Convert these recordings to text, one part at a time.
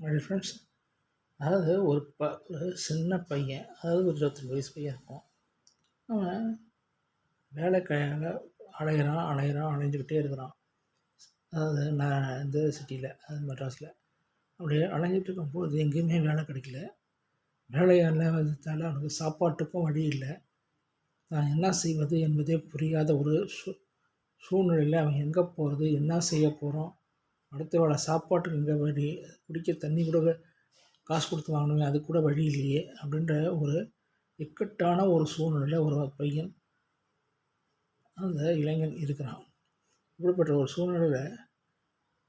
My friends அதாவது ஒரு ப ஒரு சின்ன பையன் அதாவது ஒரு இருபத்தஞ்சு வயசு பையன் இருக்கும் அவன் வேலை கையால் அலைகிறான் அலைகிறான் அலைஞ்சிக்கிட்டே இருக்கிறான். அதாவது நான் இந்த சிட்டியில் அது மெட்ராஸில். அப்படியே அலைஞ்சிட்டு இருக்கும்போது எங்கேயுமே வேலை கிடைக்கல. வேலையால் அவனுக்கு சாப்பாட்டுக்கும் வழி இல்லை. நான் என்ன செய்வது என்பதே புரியாத ஒரு சூ சூழ்நிலையில் அவன் எங்கே போகிறது என்ன செய்ய போகிறோம் அடுத்த வேளை சாப்பாட்டுக்கு இங்கே வழி குடிக்க தண்ணி கூட காசு கொடுத்து வாங்கணுமே அது கூட வழி இல்லையே அப்படின்ற ஒரு இக்கட்டான ஒரு சூழ்நிலையில் ஒரு பையன் அந்த இளைஞன் இருக்கிறான். இப்படிப்பட்ட ஒரு சூழ்நிலையில்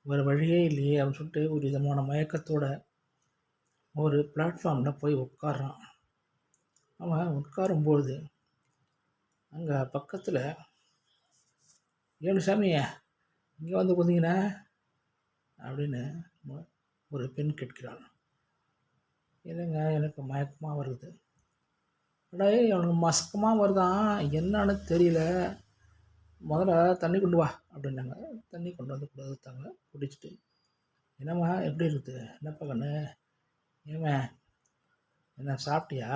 வேறு வழியே இல்லையே அப்படின்னு சொல்லிட்டு ஒரு விதமான மயக்கத்தோட ஒரு பிளாட்ஃபார்மில் போய் உட்கார்றான். அவன் உட்காரும்பொழுது அங்கே பக்கத்தில் ஏழு சாமியே இங்கே வந்து குந்திங்கண்ணா அப்படின்னு ஒரு பெண் கேட்கிறாள். இல்லைங்க எனக்கு மயக்கமாக வருது. அடே அவனுக்கு மசக்கமாக வருதான் என்னன்னு தெரியல. முதல்ல தண்ணி கொண்டு வா அப்படின்னாங்க. தண்ணி கொண்டு வந்து கொடுத்தாங்க. குடிச்சிட்டு என்னம்மா எப்படி இருக்குது? என்னப்பா கண்ணு ஏமா என்ன சாப்பிட்டியா?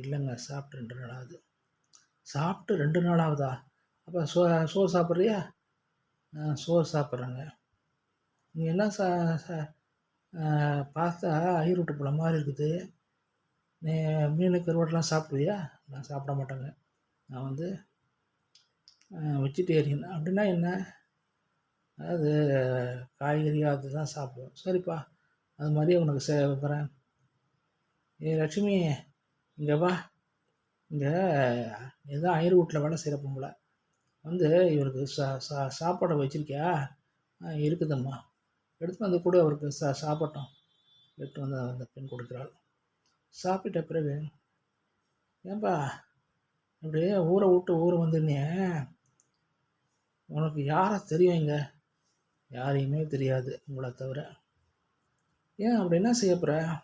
இல்லைங்க சாப்பிட்டு ரெண்டு நாள் ஆகுது. சாப்பிட்டு ரெண்டு நாள் ஆகுதா? அப்போ சோ சோறு சாப்பிட்றியா? சோறு சாப்பிட்றேங்க. நீங்கள் என்ன சா சா பார்த்தா ஐரோட்டு பழம் மாதிரி இருக்குது. நீ மீன் கருவாட்டெலாம் சாப்பிடுவியா? நான் சாப்பிட மாட்டேங்க. நான் வந்து வெஜிடேரியன் அப்படின்னா என்ன? அதாவது காய்கறி அதுதான் சாப்பிடுவோம் சரிப்பா. அது மாதிரி உனக்கு சே வரேன் ஏ லட்சுமி இங்கே வா. இங்கே இதுதான் ஐயர் வீட்டில் வேலை செய்கிற பொம்பளை. வந்து இவருக்கு சா சா சாப்பாடை வச்சிருக்கியா? இருக்குதம்மா. எடுத்து வந்து கூட அவருக்கு சா சாப்பிட்டோம். எடுத்து வந்து அந்த பெண் கொடுக்குறாள். சாப்பிட்ட பிறகு ஏன்பா அப்படியே ஊரை விட்டு ஊரை வந்துருந்தே உனக்கு யாரை தெரியும் இங்கே? யாரையுமே தெரியாது உங்களை தவிர. ஏன் அப்படி என்ன செய்ய போகிற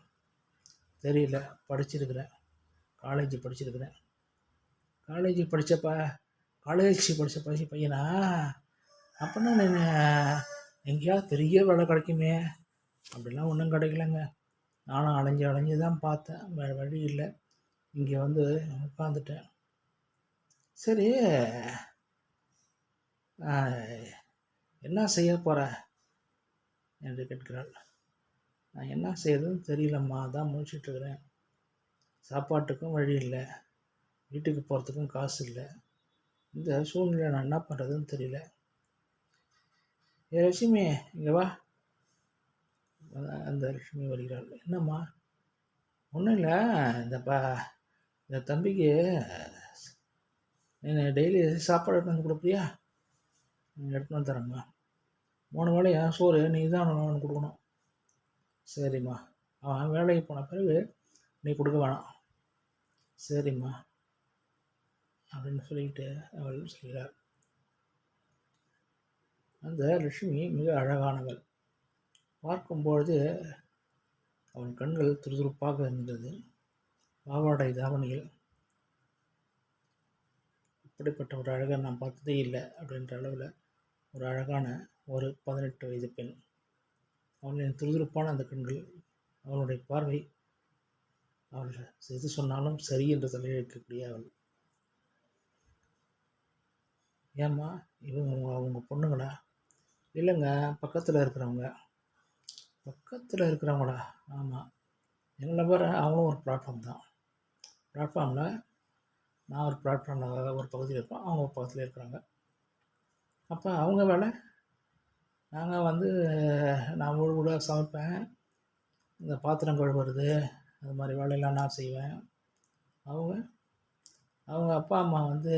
தெரியல படிச்சிருக்கிறேன். காலேஜ் படிச்சிருக்கிறேன். காலேஜ் படித்தப்ப காலேஜ் படித்த பசி பையனா? அப்படின்னா நீ எங்கேயாவது பெரிய வேலை கிடைக்குமே. அப்படிலாம் ஒன்றும் கிடைக்கலங்க. நானும் அலைஞ்சு அலைஞ்சு தான் பார்த்தேன். வேறு வழி இல்லை. இங்கே வந்து உட்காந்துட்டேன். சரி. என்ன செய்ய போகிற என்று கேட்கிறாள். நான் என்ன செய்யறதுன்னு தெரியலம்மா. அதான் முழிச்சிட்ருக்கிறேன் சாப்பாட்டுக்கும் வழி இல்லை. வீட்டுக்கு போகிறதுக்கும் காசு இல்லை. இந்த சூழ்நிலை நான் என்ன பண்ணுறதுன்னு தெரியல. ஏ லட்சுமி இங்கே வா. அந்த லட்சுமி வருகிறாள். என்னம்மா? ஒன்றும் இல்லை. இந்த பா இந்த தம்பிக்கு நீ டெய்லி சாப்பாடு எடுத்து வந்து கொடுப்பியா? எடுத்துன்னு வந்து தரேம்மா. மூணு வேலையா சோறு நீ தான் கொடுக்கணும். சரிம்மா. அவன் வேலைக்கு போன பிறகு நீ கொடுக்க வேணாம். சரிம்மா. அப்படின்னு சொல்லிட்டு அவள் சொல்கிறார் அந்த லட்சுமி மிக அழகானவள். பார்க்கும்பொழுது அவன் கண்கள் துருதுருப்பாக இருந்தது. பாவாடை தாவணியில் இப்படிப்பட்ட ஒரு அழகை நான் பார்த்ததே இல்லை அப்படின்ற அளவில் ஒரு அழகான ஒரு பதினெட்டு வயது பெண். அவளின் துருதுருப்பான அந்த கண்கள் அவளுடைய பார்வை அவள் எது சொன்னாலும் சரி என்று தலையெழுக்கக்கூடிய அவள். ஏம்மா இவங்க அவங்க பொண்ணுங்களா? இல்லைங்க பக்கத்தில் இருக்கிறவங்க. பக்கத்தில் இருக்கிறவங்களா? ஆமாம் எங்களை வர அவங்களும் ஒரு பிளாட்ஃபார்ம் தான். பிளாட்ஃபார்மில் நான் ஒரு பிளாட்ஃபார்மில் ஒரு பகுதியில் இருப்போம் அவங்க ஒரு பக்கத்தில் இருக்கிறாங்க. அப்போ அவங்க வேலை? நாங்கள் வந்து நான் வீடு கூட சமைப்பேன். இந்த பாத்திரம் கழுவுறது அது மாதிரி வேலையெல்லாம் நான் செய்வேன். அவங்க? அவங்க அப்பா அம்மா வந்து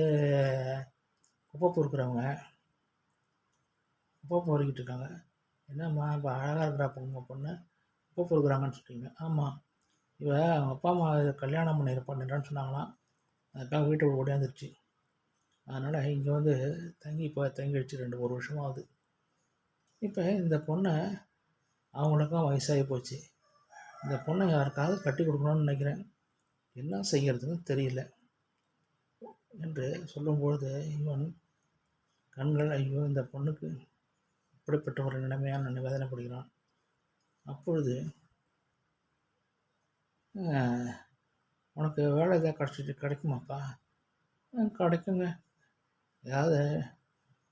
குப்பை பொறுக்கிறவங்க. அப்பப்போ பொறுக்கிட்டு இருக்காங்க. என்னம்மா இப்போ அழகாக இருக்கிறா பொங்க பொண்ணு. குப்பை பொறுக்குறாங்கன்னு சொல்லிட்டீங்க ஆமாம் இவ அவங்க அப்பா அம்மா கல்யாணம் பண்ணி பண்ணிடுறான்னு சொன்னாங்களாம். அதுக்காக வீட்டை ஓடியாந்துருச்சு. அதனால் இங்கே வந்து தங்கி இப்போ தங்கிடுச்சு ரெண்டு ஒரு வருஷம் ஆகுது இப்போ இந்த பொண்ணை அவங்களுக்கும் வயசாகி போச்சு. இந்த பொண்ணை யாருக்காவது கட்டி கொடுக்கணும்னு நினைக்கிறேன். என்ன செய்கிறதுன்னு தெரியல. என்று சொல்லும்பொழுது இவன் கண்கள் ஐயோ இந்த பொண்ணுக்கு அப்படிப்பட்ட ஒரு நிலைமையால் நான் வேதனைப்படுகிறான் அப்பொழுது உனக்கு வேலை எதாவது கிடச்சிட்டு கிடைக்குமாப்பா? கிடைக்குங்க. ஏதாவது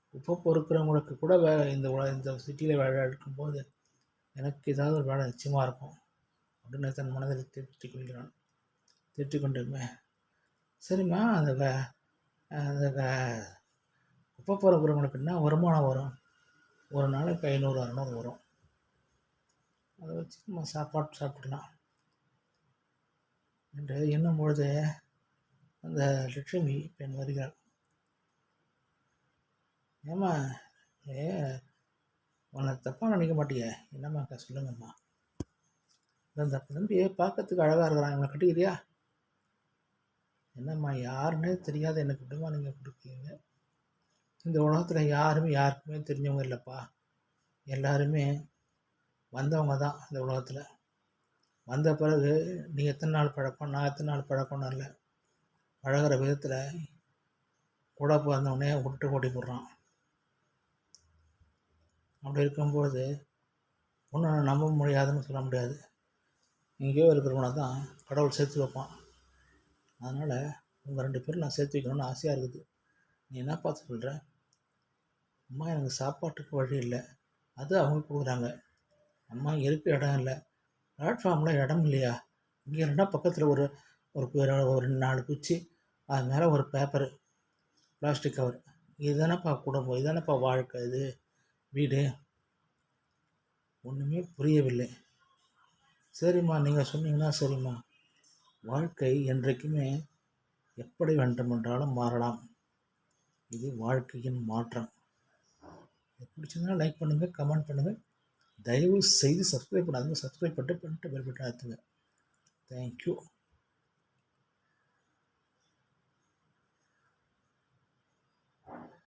உப்பு பொறுக்கிறவங்களுக்கு கூட வே இந்த உல- இந்த சிட்டியில் வேலை எடுக்கும்போது எனக்கு ஏதாவது ஒரு வேலை நிச்சயமாக இருக்கும். அப்படின்னு தன் மனதில் திருப்தி கொள்கிறான். திருப்தி கொண்டுமே சரிம்மா அந்த வே அந்த வே- குப்பை பொறுக்கிறவங்களுக்கு என்ன வருமானம் வரும்? ஒரு நாளைக்கு ஐநூறு அறநூறு வரும். அதை வச்சு நம்ம சாப்பாடு சாப்பிடலாம். என்று எண்ணும் பொழுது அந்த லட்சுமி பெண் வருகிறாள். ஏம்மா ஏ உன்னை தப்பாக நினைக்க மாட்டியே? என்னம்மா அக்கா சொல்லுங்கம்மா. இந்த தம்பி பார்க்கறதுக்கு அழகாக இருக்கிறான். இவனை கட்டிக்கிறியா? என்னம்மா யாருன்னே தெரியாத எனக்கு விடுமா நீங்கள் கொடுக்குறீங்க. இந்த உலகத்தில் யாருமே யாருக்குமே தெரிஞ்சவங்க இல்லைப்பா. எல்லாருமே வந்தவங்க தான் இந்த உலகத்தில். வந்த பிறகு நீ எத்தனை நாள் பழக்கம்? நான் எத்தனை நாள் பழக்கம்னு இல்லை பழகுற விதத்தில் கூட பிறந்தவனே விட்டு ஓட்டி போடுறான். அப்படி இருக்கும்போது ஒன்றும் நம்ப முடியாதுன்னு சொல்ல முடியாது. எங்கேயோ இருக்கிறவனை தான் கடவுள் சேர்த்து வைப்பான். அதனால் உங்கள் ரெண்டு பேரும் நான் சேர்த்து வைக்கணும்னு ஆசையாக இருக்குது. நீ என்ன பார்த்து சொல்கிற அம்மா எனக்கு சாப்பாட்டுக்கு வழி இல்லை. அது அவங்க கொடுக்குறாங்க. அம்மா இருக்க இடம் இல்லை? பிளாட்ஃபார்மில் இடம் இல்லையா? இங்கே இருந்தால் பக்கத்தில் ஒரு ஒரு ஒரு நாலு குச்சி அது மேலே ஒரு பேப்பரு பிளாஸ்டிக் கவர் இதுதானப்பா குடும்பம் இதுதானப்பா வாழ்க்கை இது? வீடு? ஒன்றுமே புரியவில்லை. சரிம்மா நீங்கள் சொன்னீங்கன்னா சரிம்மா. வாழ்க்கை என்றைக்குமே எப்படி வேண்டுமென்றாலும் மாறலாம். இது வாழ்க்கையின் மாற்றம். இது லைக் பண்ணுங்கள் கமெண்ட் பண்ணுங்கள் தயவு செய்து சப்ஸ்கிரைப் பண்ணாதுங்க. சப்ஸ்கிரைப் பண்ணிட்டு பண்ணிட்டு பெல் பட்டன் அழுத்துங்க. தேங்க்யூ